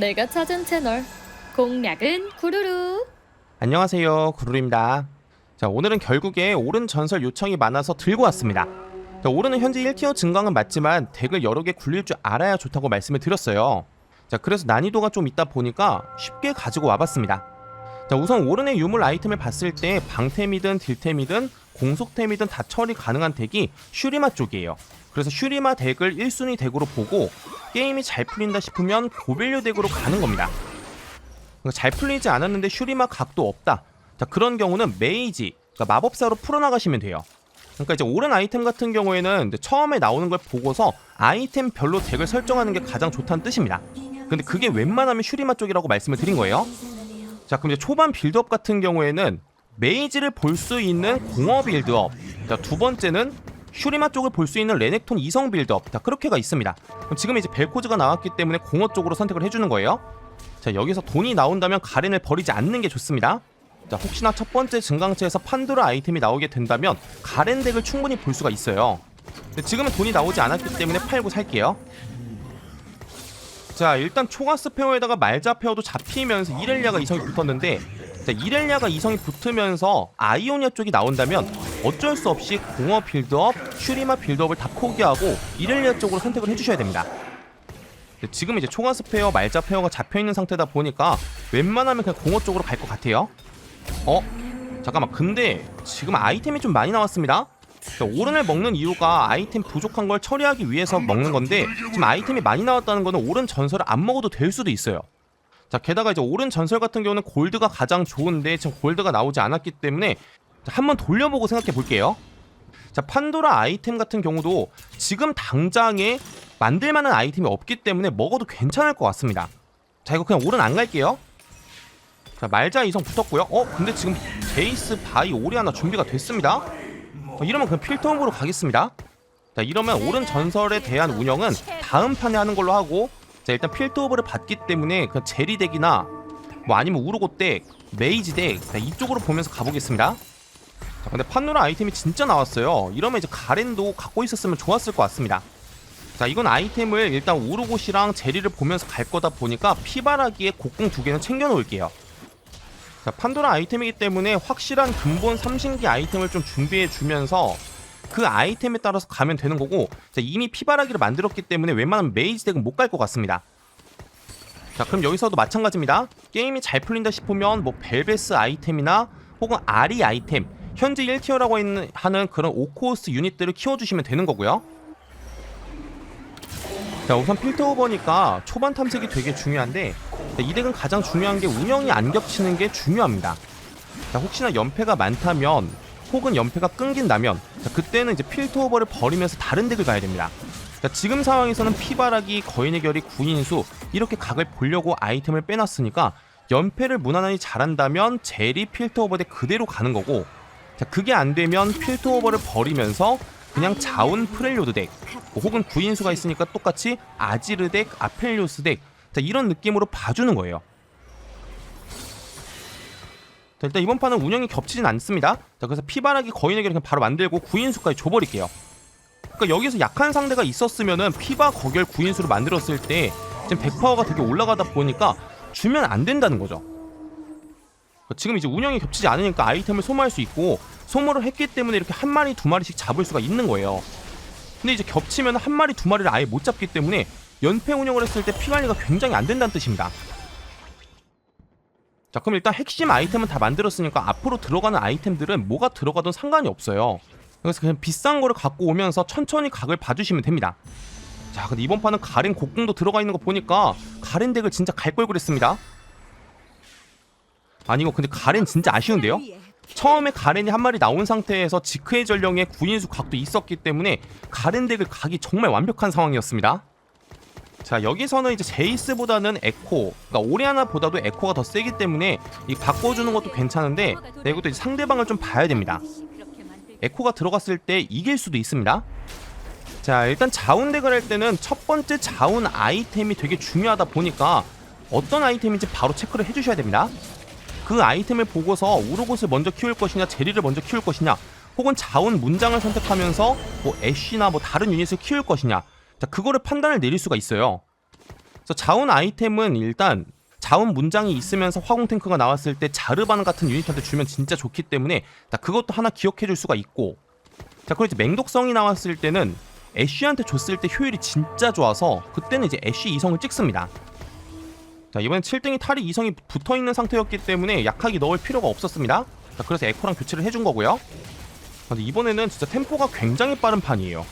내가 찾은 채널. 공략은 구루루. 안녕하세요. 구루입니다. 자 오늘은 결국에 오른 전설 요청이 많아서 들고 왔습니다. 자, 오른은 현재 1티어 증강은 맞지만 덱을 여러 개 굴릴 줄 알아야 좋다고 말씀을 드렸어요. 자 그래서 난이도가 좀 있다 보니까 쉽게 가지고 와봤습니다 자 우선 오른의 유물 아이템을 봤을 때 방템이든 딜템이든 공속템이든 다 처리 가능한 덱이 슈리마 쪽이에요 그래서 슈리마 덱을 1순위 덱으로 보고 게임이 잘 풀린다 싶으면 고밸류 덱으로 가는 겁니다 그러니까 잘 풀리지 않았는데 슈리마 각도 없다. 자 그런 경우는 메이지, 그러니까 마법사로 풀어나가시면 돼요. 그러니까 이제 오른 아이템 같은 경우에는 처음에 나오는 걸 보고서 아이템별로 덱을 설정하는 게 가장 좋다는 뜻입니다. 근데 그게 웬만하면 슈리마 쪽이라고 말씀을 드린 거예요. 자 그럼 이제 초반 빌드업 같은 경우에는 메이지를 볼 수 있는 공업 빌드업. 자두 번째는 슈리마 쪽을 볼 수 있는 레넥톤 이성 빌드업. 자 그렇게가 있습니다. 그럼 지금 이제 벨코즈가 나왔기 때문에 공업 쪽으로 선택을 해주는 거예요. 자 여기서 돈이 나온다면 가렌을 버리지 않는 게 좋습니다 자 혹시나 첫 번째 증강체에서 판도라 아이템이 나오게 된다면 가렌 덱을 충분히 볼 수가 있어요 지금은 돈이 나오지 않았기 때문에 팔고 살게요 자 일단 초가스 페어에다가 말자 페어도 잡히면서 이렐리아가 이성이 붙었는데 자 이렐리아가 이성이 붙으면서 아이오니아 쪽이 나온다면 어쩔 수 없이 공업 빌드업, 슈리마 빌드업을 다 포기하고 이렐리아 쪽으로 선택을 해주셔야 됩니다 지금 이제 초가스 페어, 말자 페어가 잡혀 있는 상태다 보니까 웬만하면 그냥 공업 쪽으로 갈 것 같아요. 어? 잠깐만. 근데 지금 아이템이 좀 많이 나왔습니다. 그러니까 오른을 먹는 이유가 아이템 부족한 걸 처리하기 위해서 먹는 건데 지금 아이템이 많이 나왔다는 거는 오른 전설을 안 먹어도 될 수도 있어요. 자, 게다가 이제 오른 전설 같은 경우는 골드가 가장 좋은데 지금 골드가 나오지 않았기 때문에 한번 돌려보고 생각해 볼게요. 자, 판도라 아이템 같은 경우도 지금 당장에 만들 만한 아이템이 없기 때문에 먹어도 괜찮을 것 같습니다. 자, 이거 그냥 오른 안 갈게요. 자, 말자 이성 붙었고요. 어, 근데 지금 제이스, 바이, 오리아나 준비가 됐습니다. 어, 이러면 그냥 필터홈으로 가겠습니다. 자, 이러면 오른 전설에 대한 운영은 다음 판에 하는 걸로 하고 자, 일단 필터오브를 받기 때문에 그냥 제리 덱이나 뭐 아니면 우르고 덱, 메이지 덱 자, 이쪽으로 보면서 가보겠습니다. 자, 근데 판노라 아이템이 진짜 나왔어요. 이러면 이제 가렌도 갖고 있었으면 좋았을 것 같습니다. 자, 이건 아이템을 일단 우르곳이랑 제리를 보면서 갈 거다 보니까 피바라기에 곡궁 두 개는 챙겨 놓을게요. 자, 판도라 아이템이기 때문에 확실한 근본 삼신기 아이템을 좀 준비해 주면서 그 아이템에 따라서 가면 되는 거고 자, 이미 피바라기를 만들었기 때문에 웬만하면 메이지 덱은 못 갈 것 같습니다. 자, 그럼 여기서도 마찬가지입니다. 게임이 잘 풀린다 싶으면 뭐 벨베스 아이템이나 혹은 아리 아이템 현재 1티어라고 있는, 하는 그런 오코스 유닛들을 키워주시면 되는 거고요. 자 우선 필터 오버니까 초반 탐색이 되게 중요한데 자, 이 덱은 가장 중요한 게 운영이 안 겹치는 게 중요합니다. 자 혹시나 연패가 많다면 혹은 연패가 끊긴다면 자, 그때는 이제 필터 오버를 버리면서 다른 덱을 가야 됩니다. 자, 지금 상황에서는 피바라기, 거인의 결이, 구인수 이렇게 각을 보려고 아이템을 빼놨으니까 연패를 무난하게 잘한다면 제리 필터 오버 덱 그대로 가는 거고 자 그게 안 되면 필터 오버를 버리면서 그냥 자운 프렐료드 덱 뭐 혹은 구인수가 있으니까 똑같이 아지르 덱, 아펠리오스 덱 자, 이런 느낌으로 봐주는 거예요. 자, 일단 이번 판은 운영이 겹치진 않습니다. 자, 그래서 피바라기 거인에게 그냥 바로 만들고 구인수까지 줘버릴게요. 그러니까 여기서 약한 상대가 있었으면은 피바 거결 구인수를 만들었을 때 지금 100파워가 되게 올라가다 보니까 주면 안 된다는 거죠. 지금 이제 운영이 겹치지 않으니까 아이템을 소모할 수 있고 소모를 했기 때문에 이렇게 한 마리 두 마리씩 잡을 수가 있는 거예요. 근데 이제 겹치면 한 마리 두 마리를 아예 못 잡기 때문에 연패 운영을 했을 때 피 관리가 굉장히 안 된다는 뜻입니다. 자 그럼 일단 핵심 아이템은 다 만들었으니까 앞으로 들어가는 아이템들은 뭐가 들어가든 상관이 없어요. 그래서 그냥 비싼 거를 갖고 오면서 천천히 각을 봐주시면 됩니다. 자 근데 이번 판은 가렌 곡궁도 들어가 있는 거 보니까 가렌 덱을 진짜 갈 걸 그랬습니다. 아니 이거 근데 가렌 진짜 아쉬운데요? 처음에 가렌이 한 마리 나온 상태에서 지크의 전령에 구인수 각도 있었기 때문에 가렌 덱을 가기 정말 완벽한 상황이었습니다. 자 여기서는 이제 제이스보다는 에코, 그러니까 오리아나보다도 에코가 더 세기 때문에 이 바꿔주는 것도 괜찮은데 네, 이것도 상대방을 좀 봐야 됩니다. 에코가 들어갔을 때 이길 수도 있습니다. 자 일단 자운 덱을 할 때는 첫 번째 자운 아이템이 되게 중요하다 보니까 어떤 아이템인지 바로 체크를 해주셔야 됩니다. 그 아이템을 보고서 우르곳을 먼저 키울 것이냐 제리를 먼저 키울 것이냐 혹은 자원 문장을 선택하면서 뭐 애쉬나 뭐 다른 유닛을 키울 것이냐. 자 그거를 판단을 내릴 수가 있어요. 그래서 자원 아이템은 일단 자원 문장이 있으면서 화공 탱크가 나왔을 때 자르반 같은 유닛한테 주면 진짜 좋기 때문에 자, 그것도 하나 기억해 줄 수가 있고. 자 그리고 이제 맹독성이 나왔을 때는 애쉬한테 줬을 때 효율이 진짜 좋아서 그때는 이제 애쉬 이성을 찍습니다. 자 이번엔 7등이 탈이 이성이 붙어 있는 상태였기 때문에 약하게 넣을 필요가 없었습니다. 자 그래서 에코랑 교체를 해준 거고요. 근데 이번에는 진짜 템포가 굉장히 빠른 판이에요.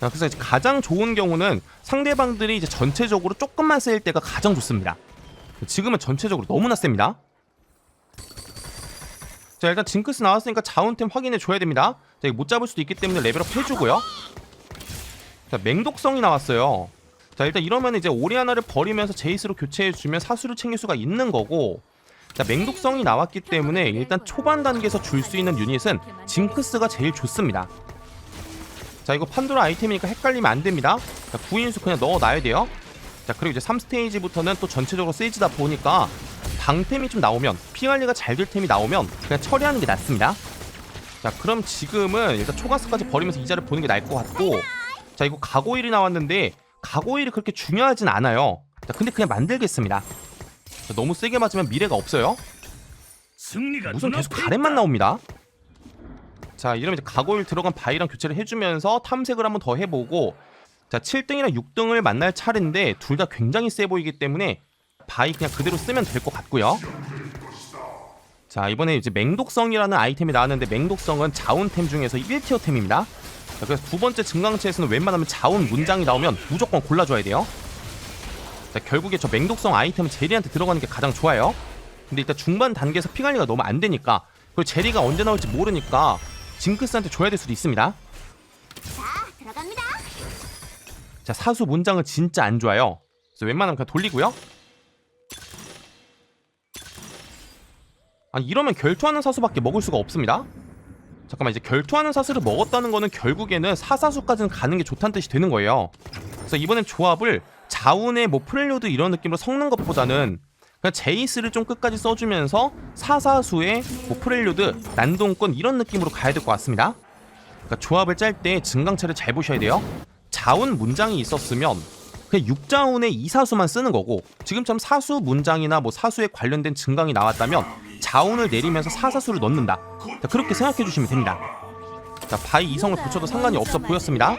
자, 그래서 이제 가장 좋은 경우는 상대방들이 이제 전체적으로 조금만 쓰일 때가 가장 좋습니다. 지금은 전체적으로 너무나 셉니다. 자 일단 징크스 나왔으니까 자원템 확인해 줘야 됩니다. 자 못 잡을 수도 있기 때문에 레벨업 해주고요. 자 맹독성이 나왔어요. 자 일단 이러면 이제 오리아나를 버리면서 제이스로 교체해주면 사수를 챙길 수가 있는 거고 자 맹독성이 나왔기 때문에 일단 초반 단계에서 줄 수 있는 유닛은 징크스가 제일 좋습니다. 자 이거 판도라 아이템이니까 헷갈리면 안 됩니다. 자 구인수 그냥 넣어놔야 돼요. 자 그리고 이제 3스테이지부터는 또 전체적으로 세지다 보니까 방템이 좀 나오면 피관리가 잘 될 템이 나오면 그냥 처리하는 게 낫습니다. 자 그럼 지금은 일단 초가스까지 버리면서 이자를 보는 게 나을 것 같고 자 이거 가고일이 나왔는데 가고일이 그렇게 중요하진 않아요. 자 근데 그냥 만들겠습니다. 자, 너무 세게 맞으면 미래가 없어요. 무슨 계속. 가렛만 나옵니다. 자 이러면 이제 가고일 들어간 바이랑 교체를 해주면서 탐색을 한번 더 해보고 자 7등이랑 6등을 만날 차례인데 둘 다 굉장히 세 보이기 때문에 바이 그냥 그대로 쓰면 될 것 같고요. 자 이번에 이제 맹독성이라는 아이템이 나왔는데 맹독성은 자운템 중에서 1티어 템입니다. 자, 그래서 두 번째 증강체에서는 웬만하면 자운 문장이 나오면 무조건 골라줘야 돼요. 자 결국에 저 맹독성 아이템은 제리한테 들어가는 게 가장 좋아요. 근데 일단 중반 단계에서 피 관리가 너무 안 되니까 그리고 제리가 언제 나올지 모르니까 징크스한테 줘야 될 수도 있습니다. 들어갑니다. 자 사수 문장은 진짜 안 좋아요. 그래서 웬만하면 그냥 돌리고요. 아니 이러면 결투하는 사수밖에 먹을 수가 없습니다. 잠깐만 이제 결투하는 사수를 먹었다는 거는 결국에는 사사수까지는 가는 게 좋다는 뜻이 되는 거예요. 그래서 이번엔 조합을 자운의 뭐 프렐류드 이런 느낌으로 섞는 것보다는 그냥 제이스를 좀 끝까지 써주면서 사사수의 뭐 프렐류드, 난동권 이런 느낌으로 가야 될 것 같습니다. 그러니까 조합을 짤 때 증강체를 잘 보셔야 돼요. 자운 문장이 있었으면 그냥 6자운의 이사수만 쓰는 거고 지금처럼 사수 문장이나 뭐 사수에 관련된 증강이 나왔다면 자운을 내리면서 사사수를 넣는다. 자, 그렇게 생각해 주시면 됩니다. 자, 바이 이성을 붙여도 상관이 없어 보였습니다.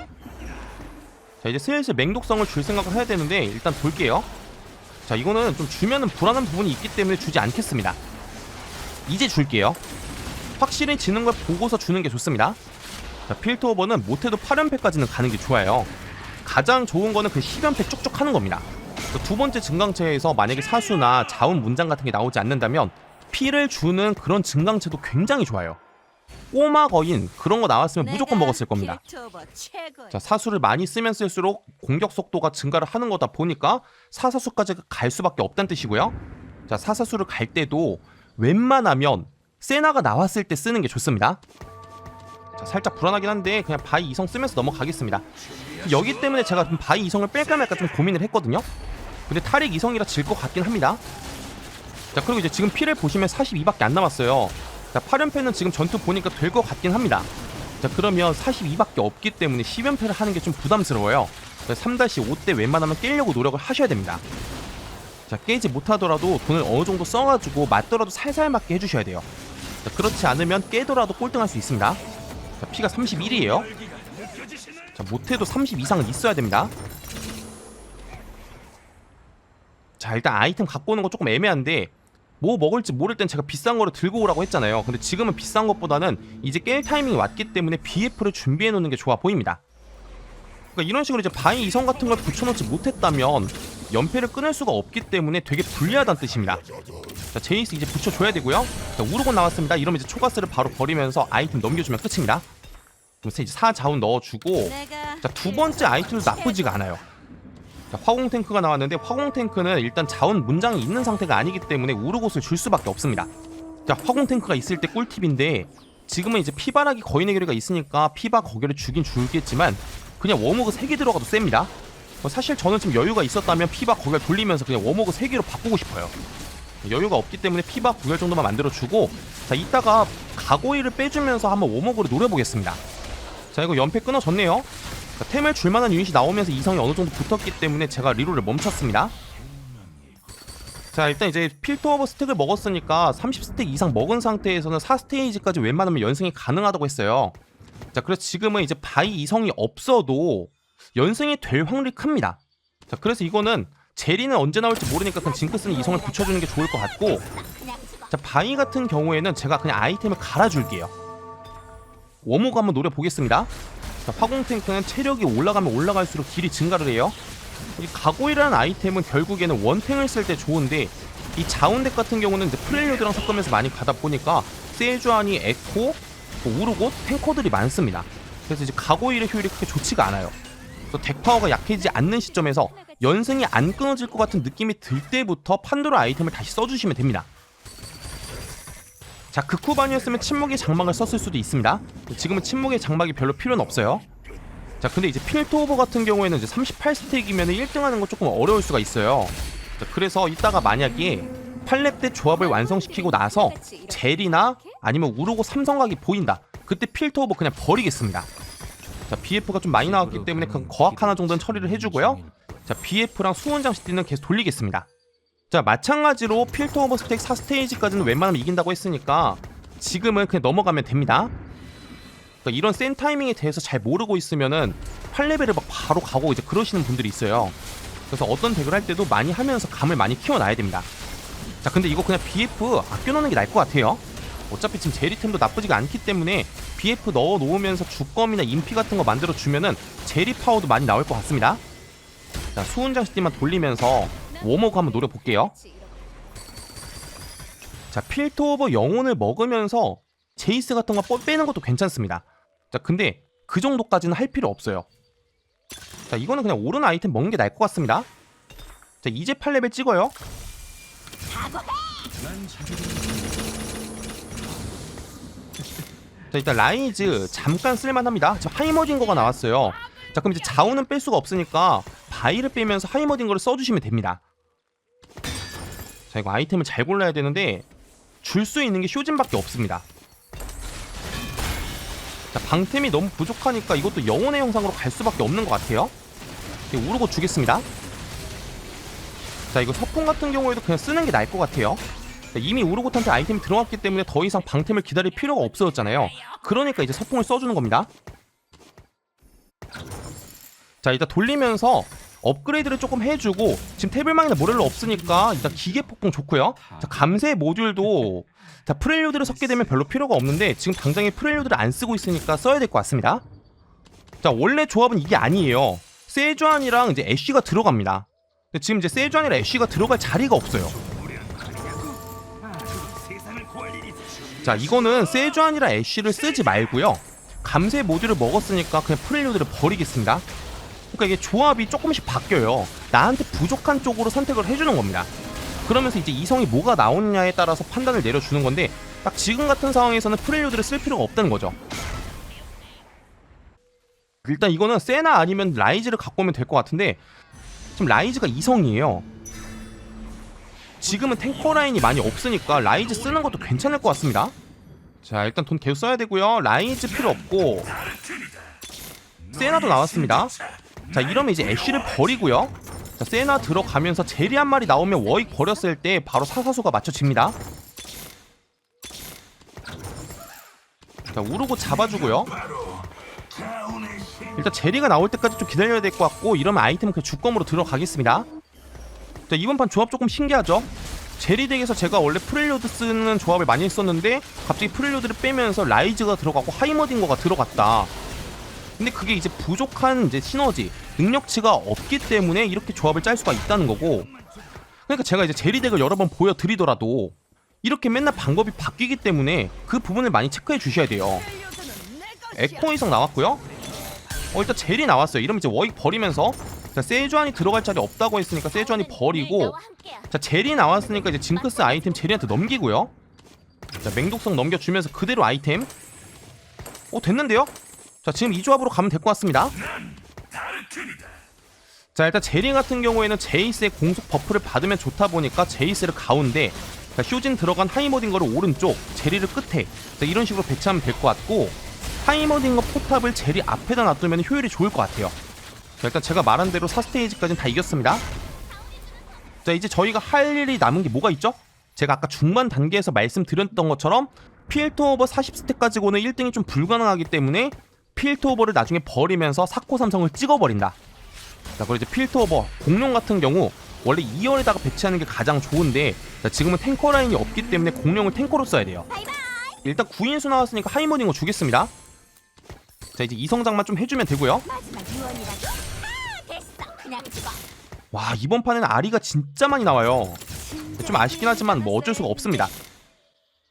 자, 이제 슬슬 맹독성을 줄 생각을 해야 되는데 일단 볼게요. 자, 이거는 좀 주면은 불안한 부분이 있기 때문에 주지 않겠습니다. 이제 줄게요. 확실히 지는 걸 보고서 주는 게 좋습니다. 자, 필터 오버는 못해도 8연패까지는 가는 게 좋아요. 가장 좋은 거는 그 10연패 쭉쭉 하는 겁니다. 그두 번째 증강체에서 만약에 사수나 자원 문장 같은 게 나오지 않는다면 피를 주는 그런 증강체도 굉장히 좋아요. 꼬마 거인 그런 거 나왔으면 무조건 먹었을 겁니다. 자 사수를 많이 쓰면 쓸수록 공격 속도가 증가를 하는 거다 보니까 사사수까지 갈 수밖에 없다는 뜻이고요. 자 사사수를 갈 때도 웬만하면 세나가 나왔을 때 쓰는 게 좋습니다. 자, 살짝 불안하긴 한데 그냥 바이 이성 쓰면서 넘어가겠습니다. 여기 때문에 제가 좀 바이 이성을 뺄까 말까 좀 고민을 했거든요. 근데 탈익 이성이라 질 것 같긴 합니다. 자 그리고 이제 지금 피를 보시면 42밖에 안 남았어요. 자 8연패는 지금 전투 보니까 될 것 같긴 합니다. 자 그러면 42밖에 없기 때문에 10연패를 하는 게 좀 부담스러워요. 3-5 때 웬만하면 깨려고 노력을 하셔야 됩니다. 자 깨지 못하더라도 돈을 어느 정도 써가지고 맞더라도 살살 맞게 해주셔야 돼요. 자, 그렇지 않으면 깨더라도 꼴등할 수 있습니다. 자 피가 31이에요. 자 못해도 30 이상은 있어야 됩니다. 자 일단 아이템 갖고 오는 거 조금 애매한데 뭐 먹을지 모를 땐 제가 비싼 거를 들고 오라고 했잖아요. 근데 지금은 비싼 것보다는 이제 깰 타이밍이 왔기 때문에 BF를 준비해 놓는 게 좋아 보입니다. 그러니까 이런 식으로 이제 바위 이성 같은 걸 붙여놓지 못했다면 연패를 끊을 수가 없기 때문에 되게 불리하다는 뜻입니다. 자 제이스 이제 붙여줘야 되고요. 자 우르곤 나왔습니다. 이러면 이제 초가스를 바로 버리면서 아이템 넘겨주면 끝입니다. 그래서 이제 4자운 넣어주고 자 두 번째 아이템도 나쁘지가 않아요. 자, 화공 탱크가 나왔는데 화공 탱크는 일단 자원 문장이 있는 상태가 아니기 때문에 우르곳을 줄 수밖에 없습니다. 자 화공 탱크가 있을 때 꿀팁인데 지금은 이제 피바라기 거인의 결의가 있으니까 피바 거결을 주긴 줄겠지만 그냥 워머그 3개 들어가도 셉니다. 뭐 사실 저는 좀 여유가 있었다면 피바 거결 돌리면서 그냥 워머그 3개로 바꾸고 싶어요. 여유가 없기 때문에 피바 구결 정도만 만들어주고 자 이따가 가고이를 빼주면서 한번 워머그를 노려보겠습니다. 자 이거 연패 끊어졌네요. 자, 템을 줄만한 유닛이 나오면서 이성이 어느 정도 붙었기 때문에 제가 리롤을 멈췄습니다. 자 일단 이제 필터 오버 스택을 먹었으니까 30스택 이상 먹은 상태에서는 4스테이지까지 웬만하면 연승이 가능하다고 했어요 자 그래서 지금은 이제 바이 이성이 없어도 연승이 될 확률이 큽니다 자 그래서 이거는 제리는 언제 나올지 모르니까 그냥 징크스는 이성을 붙여주는 게 좋을 것 같고. 자 바이 같은 경우에는 제가 그냥 아이템을 갈아줄게요 워모가 한번 노려보겠습니다 자 화공 탱크는 체력이 올라가면 올라갈수록 딜이 증가를 해요 이 가고이라는 아이템은 결국에는 원탱을 쓸 때 좋은데 이 자운덱 같은 경우는 이제 프렐류드랑 섞으면서 많이 가다 보니까 세주안이 에코, 뭐 우르고 탱커들이 많습니다. 그래서 이제 가고이의 효율이 그렇게 좋지가 않아요. 또덱 파워가 약해지지 않는 시점에서 연승이 안 끊어질 것 같은 느낌이 들 때부터 판도라 아이템을 다시 써주시면 됩니다. 자 극후반이었으면 침묵의 장막을 썼을 수도 있습니다. 지금은 침묵의 장막이 별로 필요는 없어요. 자 근데 이제 필터 오버 같은 경우에는 이제 38스택이면 1등 하는 건 조금 어려울 수가 있어요. 자, 그래서 이따가 만약에 8렙 때 조합을 완성시키고 나서 젤이나 아니면 우르고 삼성각이 보인다. 그때 필터 오버 그냥 버리겠습니다. 자 BF가 좀 많이 나왔기 때문에 그 거학 하나 정도는 처리를 해주고요. 자 BF랑 수원장 시티는 계속 돌리겠습니다 자 마찬가지로 필터 오버 스택 4스테이지까지는 웬만하면 이긴다고 했으니까 지금은 그냥 넘어가면 됩니다 그러니까 이런 센 타이밍에 대해서 잘 모르고 있으면은 8레벨을 막 바로 가고 이제 그러시는 분들이 있어요. 그래서 어떤 덱을 할 때도 많이 하면서 감을 많이 키워놔야 됩니다. 자, 근데 이거 그냥 BF 아껴놓는 게 나을 것 같아요. 어차피 지금 제리템도 나쁘지가 않기 때문에 BF 넣어 놓으면서 주검이나 인피 같은 거 만들어 주면은 제리 파워도 많이 나올 것 같습니다. 자, 수훈장 시티만 돌리면서 워머그 한번 노려볼게요. 자, 필터 오버 영혼을 먹으면서 제이스 같은 거 뻗- 빼는 것도 괜찮습니다. 자, 근데 그 정도까지는 할 필요 없어요. 자, 이거는 그냥 오른 아이템 먹는 게 나을 것 같습니다. 자, 이제 8레벨 찍어요. 자, 일단 라이즈 잠깐 쓸만합니다. 지금 하이머딩거가 나왔어요. 자, 그럼 이제 자우는 뺄 수가 없으니까 바이를 빼면서 하이머딩거를 써주시면 됩니다. 자, 이거 아이템을 잘 골라야 되는데 줄 수 있는 게 쇼진밖에 없습니다. 자, 방템이 너무 부족하니까 이것도 영혼의 형상으로 갈 수밖에 없는 것 같아요. 우르고 주겠습니다. 자, 이거 서풍 같은 경우에도 그냥 쓰는 게 나을 것 같아요. 자, 이미 우르고탄테 아이템이 들어갔기 때문에 더 이상 방템을 기다릴 필요가 없어졌잖아요. 그러니까 이제 서풍을 써주는 겁니다. 자, 일단 돌리면서 업그레이드를 조금 해주고 지금 태블망이나 모렐로 없으니까 일단 기계 폭풍 좋고요. 자, 감세 모듈도 자 프렐류드를 섞게 되면 별로 필요가 없는데 지금 당장에 프렐류드를 안 쓰고 있으니까 써야 될 것 같습니다. 자 원래 조합은 이게 아니에요. 세주안이랑 이제 애쉬가 들어갑니다. 근데 지금 이제 세주안이랑 애쉬가 들어갈 자리가 없어요. 자 이거는 세주안이랑 애쉬를 쓰지 말고요. 감세 모듈을 먹었으니까 그냥 프렐류드를 버리겠습니다. 그러니까 이게 조합이 조금씩 바뀌어요. 나한테 부족한 쪽으로 선택을 해주는 겁니다. 그러면서 이제 이성이 뭐가 나오느냐에 따라서 판단을 내려주는 건데 딱 지금 같은 상황에서는 프렐류드를 쓸 필요가 없다는 거죠. 일단 이거는 세나 아니면 라이즈를 갖고 오면 될 것 같은데 지금 라이즈가 이성이에요. 지금은 탱커 라인이 많이 없으니까 라이즈 쓰는 것도 괜찮을 것 같습니다. 자 일단 돈 계속 써야 되고요. 라이즈 필요 없고 세나도 나왔습니다. 자 이러면 이제 애쉬를 버리고요. 자 세나 들어가면서 제리 한 마리 나오면 워익 버렸을 때 바로 사사수가 맞춰집니다. 자 우르고 잡아주고요. 일단 제리가 나올 때까지 좀 기다려야 될 것 같고 이러면 아이템은 그냥 주검으로 들어가겠습니다. 자 이번 판 조합 조금 신기하죠? 제리 덱에서 제가 원래 프렐류드 쓰는 조합을 많이 했었는데 갑자기 프렐류드를 빼면서 라이즈가 들어가고 하이머딩거가 들어갔다. 근데 그게 이제 부족한 이제 시너지 능력치가 없기 때문에 이렇게 조합을 짤 수가 있다는 거고. 그러니까 제가 이제 제리 덱을 여러 번 보여드리더라도 이렇게 맨날 방법이 바뀌기 때문에 그 부분을 많이 체크해 주셔야 돼요. 에코 이성 나왔고요. 어 일단 젤이 나왔어요. 이러면 이제 워익 버리면서. 자 세주안이 들어갈 자리 없다고 했으니까 세주안이 버리고. 자 젤이 나왔으니까 이제 징크스 아이템 젤이한테 넘기고요. 자 맹독성 넘겨주면서 그대로 아이템. 오 됐는데요? 자 지금 이 조합으로 가면 될 것 같습니다. 자 일단 제리 같은 경우에는 제이스의 공속 버프를 받으면 좋다 보니까 제이스를 가운데 자, 쇼진 들어간 하이머딩거를 오른쪽 제리를 끝에. 자, 이런 식으로 배치하면 될 것 같고 하이머딩거 포탑을 제리 앞에다 놔두면 효율이 좋을 것 같아요. 자, 일단 제가 말한 대로 4스테이지까지는 다 이겼습니다. 자자 이제 저희가 할 일이 남은 게 뭐가 있죠? 제가 아까 중반 단계에서 말씀드렸던 것처럼 필드 오버 40스택 가지고는 1등이 좀 불가능하기 때문에 필드 오버를 나중에 버리면서 사코 삼성을 찍어버린다. 자 그리고 이제 필드 오버 공룡 같은 경우 원래 2열에다가 배치하는 게 가장 좋은데 자, 지금은 탱커 라인이 없기 때문에 공룡을 탱커로 써야 돼요. 일단 9인수 나왔으니까 하이머딩거 주겠습니다. 자 이제 이성장만 좀 해주면 되고요. 와 이번 판에는 아리가 진짜 많이 나와요. 좀 아쉽긴 하지만 뭐 어쩔 수가 없습니다.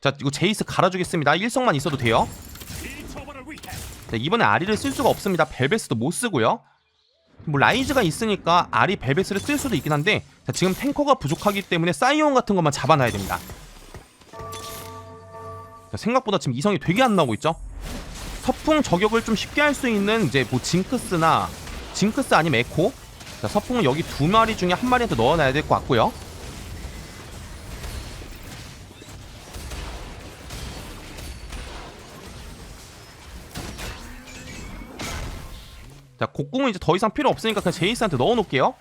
자 이거 제이스 갈아주겠습니다. 일성만 있어도 돼요. 자, 이번에 아리를 쓸 수가 없습니다. 벨베스도 못 쓰고요. 뭐 라이즈가 있으니까 아리 벨베스를 쓸 수도 있긴 한데 자, 지금 탱커가 부족하기 때문에 사이온 같은 것만 잡아놔야 됩니다. 자, 생각보다 지금 이성이 되게 안 나오고 있죠. 서풍 저격을 좀 쉽게 할 수 있는 이제 뭐 징크스나 징크스 아니면 에코. 자, 서풍은 여기 두 마리 중에 한 마리한테 넣어놔야 될 것 같고요. 자, 곡궁은 이제 더 이상 필요 없으니까 그냥 제이스한테 넣어놓을게요.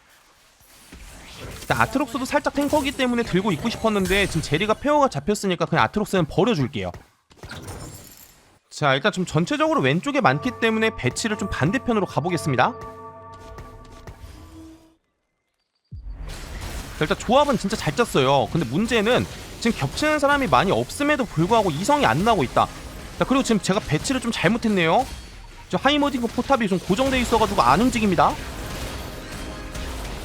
자, 아트록스도 살짝 탱커기 때문에 들고 있고 싶었는데 지금 제리가 페어가 잡혔으니까 그냥 아트록스는 버려줄게요. 자, 일단 좀 전체적으로 왼쪽에 많기 때문에 배치를 좀 반대편으로 가보겠습니다. 자, 일단 조합은 진짜 잘 짰어요. 근데 문제는 지금 겹치는 사람이 많이 없음에도 불구하고 이성이 안 나고 있다. 자, 그리고 지금 제가 배치를 좀 잘못했네요. 저 하이머딩크 포탑이 좀 고정돼 있어가지고 안 움직입니다.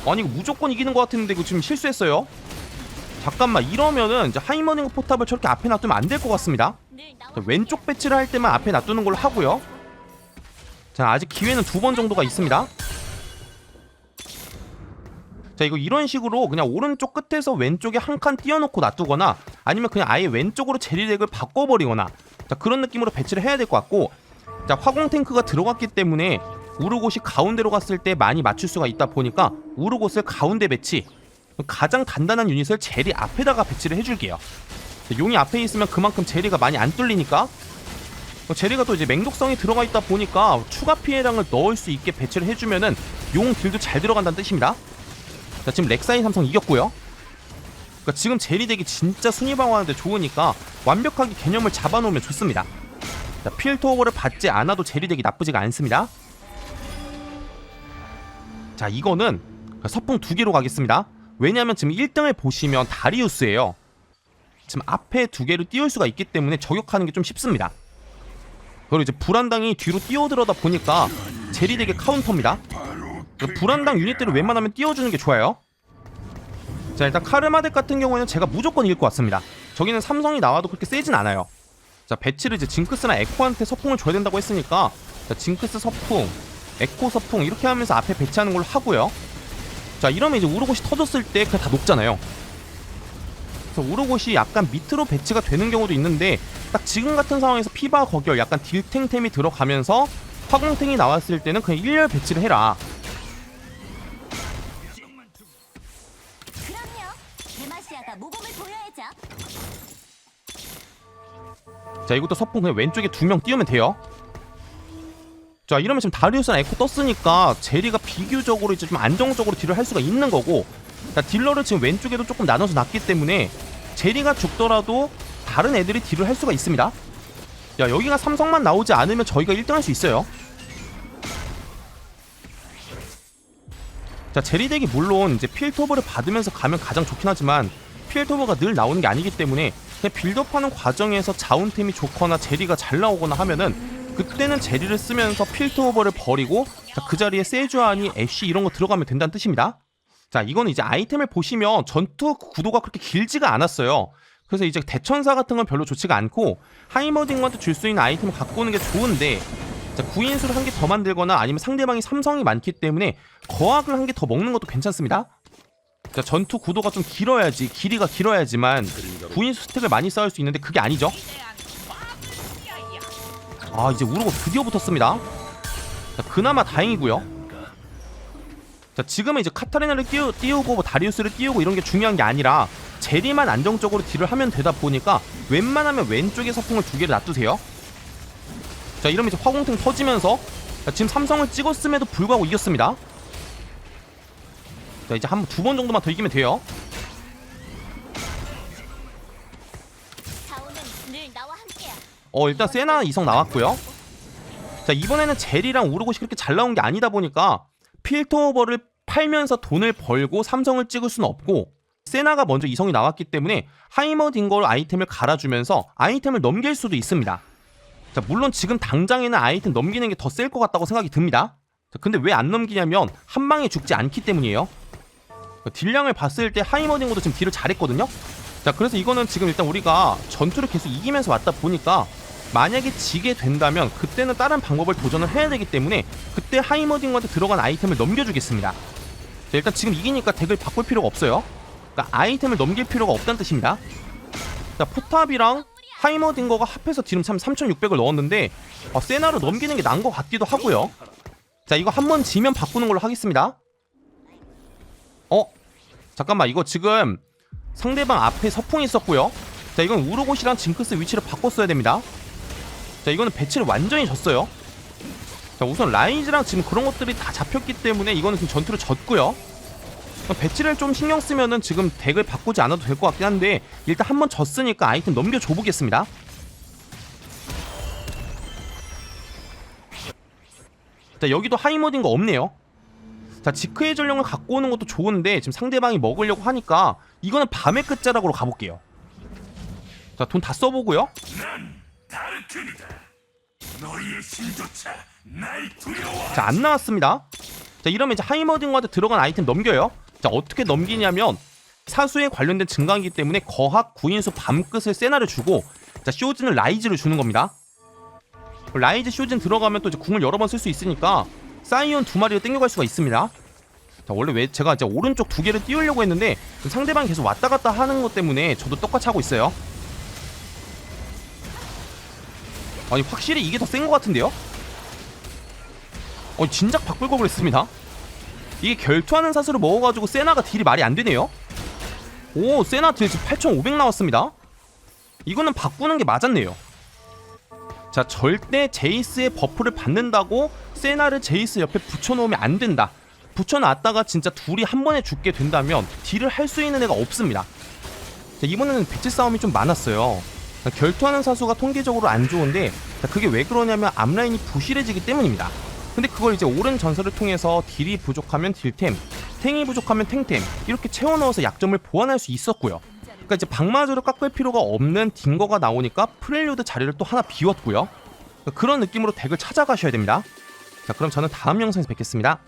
아니 무조건 이기는 것 같은데 이거 지금 실수했어요. 잠깐만 이러면은 이제 하이머딩크 포탑을 저렇게 앞에 놔두면 안 될 것 같습니다. 왼쪽 배치를 할 때만 앞에 놔두는 걸로 하고요. 자 아직 기회는 두 번 정도가 있습니다. 자 이거 이런 식으로 그냥 오른쪽 끝에서 왼쪽에 한 칸 띄워놓고 놔두거나 아니면 그냥 아예 왼쪽으로 제리덱을 바꿔버리거나 자 그런 느낌으로 배치를 해야 될 것 같고 자 화공 탱크가 들어갔기 때문에 우르곳이 가운데로 갔을 때 많이 맞출 수가 있다 보니까 우르곳을 가운데 배치 가장 단단한 유닛을 제리 앞에다가 배치를 해줄게요. 자, 용이 앞에 있으면 그만큼 제리가 많이 안 뚫리니까. 어, 제리가 또 이제 맹독성이 들어가 있다 보니까 추가 피해량을 넣을 수 있게 배치를 해주면은 용 딜도 잘 들어간다는 뜻입니다. 자 지금 렉사인 삼성 이겼고요. 그러니까 지금 제리 덱이 진짜 순위 방어하는데 좋으니까 완벽하게 개념을 잡아놓으면 좋습니다 자, 필드 오버를 받지 않아도 제리덱이 나쁘지가 않습니다. 자, 이거는 서풍 두 개로 가겠습니다. 왜냐하면 지금 1등을 보시면 다리우스예요. 지금 앞에 두 개를 띄울 수가 있기 때문에 저격하는 게 좀 쉽습니다. 그리고 이제 불안당이 뒤로 뛰어들어다 보니까 제리덱의 카운터입니다. 불안당 유닛들을 웬만하면 띄워주는 게 좋아요. 자, 일단 카르마덱 같은 경우에는 제가 무조건 이길 것 같습니다. 저기는 삼성이 나와도 그렇게 세진 않아요. 자 배치를 이제 징크스나 에코한테 서풍을 줘야 된다고 했으니까 자 징크스 서풍 에코 서풍 이렇게 하면서 앞에 배치하는 걸로 하고요. 자 이러면 이제 우르곳이 터졌을 때 그냥 다 녹잖아요. 그래서 우르곳이 약간 밑으로 배치가 되는 경우도 있는데 딱 지금 같은 상황에서 피바 거결 약간 딜탱템이 들어가면서 화공탱이 나왔을 때는 그냥 1열 배치를 해라 자 이것도 서풍 그냥 왼쪽에 두 명 띄우면 돼요. 자 이러면 지금 다리우스랑 에코 떴으니까 제리가 비교적으로 이제 좀 안정적으로 딜을 할 수가 있는 거고 자 딜러를 지금 왼쪽에도 조금 나눠서 놨기 때문에 제리가 죽더라도 다른 애들이 딜을 할 수가 있습니다. 야 여기가 삼성만 나오지 않으면 저희가 1등 할 수 있어요. 자 제리덱이 물론 이제 필토버를 받으면서 가면 가장 좋긴 하지만 필토버가 늘 나오는 게 아니기 때문에 빌드업하는 과정에서 자운템이 좋거나 제리가 잘 나오거나 하면은 그때는 제리를 쓰면서 필토버를 버리고 자, 그 자리에 세주아니, 애쉬 이런 거 들어가면 된다는 뜻입니다. 자 이거는 이제 아이템을 보시면 전투 구도가 그렇게 길지가 않았어요. 그래서 이제 대천사 같은 건 별로 좋지가 않고 하이머딩한테 줄 수 있는 아이템을 갖고 오는 게 좋은데 자, 구인수를 한 개 더 만들거나 아니면 상대방이 삼성이 많기 때문에 거학을 한 개 더 먹는 것도 괜찮습니다. 자, 전투 구도가 좀 길어야지 길이가 길어야지만 구인수 스택을 많이 쌓을 수 있는데 그게 아니죠. 아 이제 우르고 드디어 붙었습니다. 자, 그나마 다행이고요. 자 지금은 이제 카타리나를 띄우, 띄우고 뭐 다리우스를 띄우고 이런 게 중요한 게 아니라 제리만 안정적으로 딜을 하면 되다 보니까 웬만하면 왼쪽에 서풍을 두 개를 놔두세요. 자 이러면 이제 화공탱 터지면서 자, 지금 삼성을 찍었음에도 불구하고 이겼습니다. 자 이제 한 두 번 정도만 더 이기면 돼요. 어 일단 세나 이성 나왔고요. 자 이번에는 젤이랑 우르고이 그렇게 잘 나온 게 아니다 보니까 필터오버를 팔면서 돈을 벌고 삼성을 찍을 수는 없고 세나가 먼저 이성이 나왔기 때문에 하이머 딩걸 아이템을 갈아주면서 아이템을 넘길 수도 있습니다. 자 물론 지금 당장에는 아이템 넘기는 게 더 셀 것 같다고 생각이 듭니다. 자, 근데 왜 안 넘기냐면 한 방에 죽지 않기 때문이에요. 딜량을 봤을 때 하이머딩고도 지금 딜을 잘했거든요? 자 그래서 이거는 지금 일단 우리가 전투를 계속 이기면서 왔다 보니까 만약에 지게 된다면 그때는 다른 방법을 도전을 해야 되기 때문에 그때 하이머딩한테 들어간 아이템을 넘겨주겠습니다. 자, 일단 지금 이기니까 덱을 바꿀 필요가 없어요. 그러니까 아이템을 넘길 필요가 없다는 뜻입니다. 자 포탑이랑 하이머딩거가 합해서 딜은 참 3600을 넣었는데 아, 세나로 넘기는 게 나은 것 같기도 하고요. 자 이거 한 번 지면 바꾸는 걸로 하겠습니다 어? 잠깐만 이거 지금 상대방 앞에 서풍이 있었고요. 자 이건 우르고시랑 징크스 위치를 바꿨어야 됩니다. 자 이거는 배치를 완전히 졌어요. 자 우선 라이즈랑 지금 그런 것들이 다 잡혔기 때문에 이거는 지금 전투를 졌고요. 배치를 좀 신경 쓰면은 지금 덱을 바꾸지 않아도 될 것 같긴 한데 일단 한번 졌으니까 아이템 넘겨줘 보겠습니다. 자 여기도 하이머딩 거 없네요 자 지크의 전령을 갖고 오는 것도 좋은데 지금 상대방이 먹으려고 하니까 이거는 밤의 끝자락으로 가볼게요. 자 돈 다 써보고요. 자 안 나왔습니다. 자 이러면 이제 하이머딩과한테 들어간 아이템 넘겨요. 자 어떻게 넘기냐면 사수에 관련된 증강이기 때문에 거학 구인수 밤끝을 세나를 주고 자 쇼즈는 라이즈를 주는 겁니다. 라이즈 쇼즈는 들어가면 또 이제 궁을 여러 번 쓸 수 있으니까 사이온 두 마리를 땡겨갈 수가 있습니다. 자 원래 왜 제가 이제 오른쪽 두 개를 띄우려고 했는데 상대방이 계속 왔다 갔다 하는 것 때문에 저도 똑같이 하고 있어요. 아니 확실히 이게 더 센 것 같은데요? 어 진작 바꿀 걸 그랬습니다. 이게 결투하는 사슬을 먹어가지고 세나가 딜이 말이 안 되네요. 오 세나 딜 지금 8500 나왔습니다. 이거는 바꾸는 게 맞았네요 자 절대 제이스의 버프를 받는다고 세나를 제이스 옆에 붙여놓으면 안 된다. 붙여놨다가 진짜 둘이 한 번에 죽게 된다면 딜을 할 수 있는 애가 없습니다. 자, 이번에는 배치 싸움이 좀 많았어요. 자, 결투하는 사수가 통계적으로 안 좋은데 자, 그게 왜 그러냐면 앞라인이 부실해지기 때문입니다. 근데 그걸 이제 옳은 전설을 통해서 딜이 부족하면 딜템, 탱이 부족하면 탱템 이렇게 채워 넣어서 약점을 보완할 수 있었고요. 그러니까 이제 방마저를 깎을 필요가 없는 딩거가 나오니까 프렐류드 자리를 또 하나 비웠고요. 그러니까 그런 느낌으로 덱을 찾아가셔야 됩니다. 자 그럼 저는 다음 영상에서 뵙겠습니다.